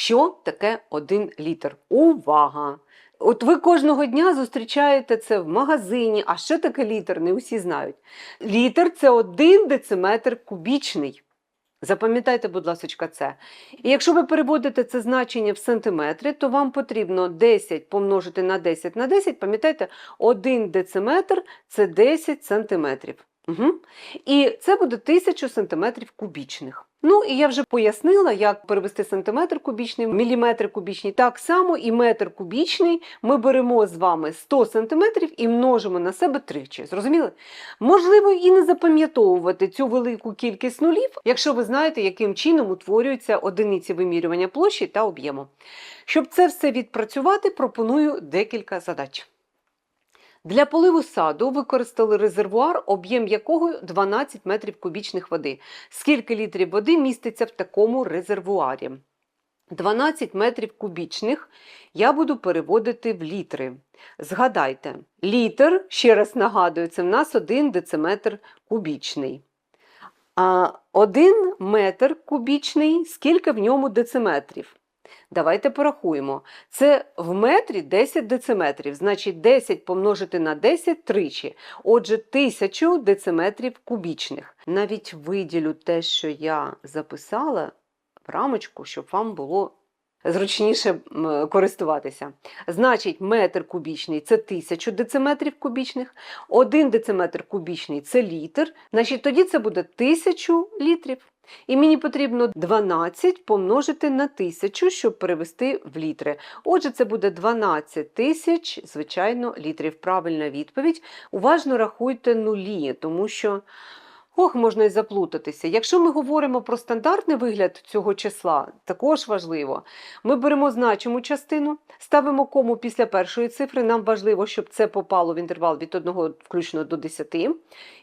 Що таке 1 літр? Увага! От ви кожного дня зустрічаєте це в магазині. А що таке літр? Не усі знають. Літр це 1 дециметр кубічний. Запам'ятайте, будь ласка, це. І якщо ви переводите це значення в сантиметри, то вам потрібно 10 помножити на 10 на 10, пам'ятайте, 1 дециметр це 10 сантиметрів. Угу. І це буде 1000 сантиметрів кубічних. Ну і я вже пояснила, як перевести сантиметр кубічний міліметр кубічний. Так само і метр кубічний ми беремо з вами 100 сантиметрів і множимо на себе тричі. Зрозуміли? Можливо, і не запам'ятовувати цю велику кількість нулів, якщо ви знаєте, яким чином утворюються одиниці вимірювання площі та об'єму. Щоб це все відпрацювати, пропоную декілька задач. Для поливу саду використали резервуар, об'єм якого 12 метрів кубічних води. Скільки літрів води міститься в такому резервуарі? 12 метрів кубічних я буду переводити в літри. Згадайте, літр, ще раз нагадую, це в нас 1 дециметр кубічний. А 1 метр кубічний, скільки в ньому дециметрів? Давайте порахуємо. Це в метрі 10 дециметрів, значить 10 помножити на 10 тричі. Отже, 1000 дециметрів кубічних. Навіть виділю те, що я записала в рамочку, щоб вам було зручніше користуватися. Значить, метр кубічний це 1000 дециметрів кубічних, 1 дециметр кубічний це літр, значить тоді це буде 1000 літрів. І мені потрібно 12 помножити на 1000, щоб перевести в літри. Отже, це буде 12 тисяч, звичайно, літрів. Правильна відповідь. Уважно рахуйте нулі, тому що. Ох, можна і заплутатися. Якщо ми говоримо про стандартний вигляд цього числа, також важливо. Ми беремо значиму частину, ставимо кому після першої цифри. Нам важливо, щоб це попало в інтервал від 1 включно до 10.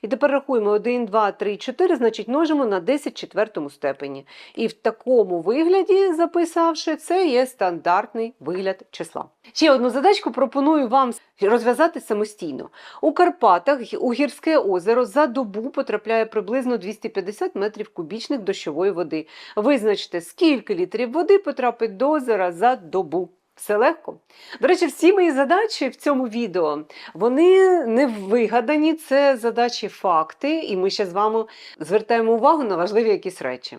І тепер рахуємо 1, 2, 3, 4, значить множимо на 10 четвертому степені. І в такому вигляді, записавши, це є стандартний вигляд числа. Ще одну задачку пропоную вам розв'язати самостійно. У Карпатах у гірське озеро за добу потрапляє приблизно 250 метрів кубічних дощової води. Визначте, скільки літрів води потрапить до озера за добу. Все легко. До речі, всі мої задачі в цьому відео вони не вигадані, це задачі факти, і ми ще з вами звертаємо увагу на важливі якісь речі.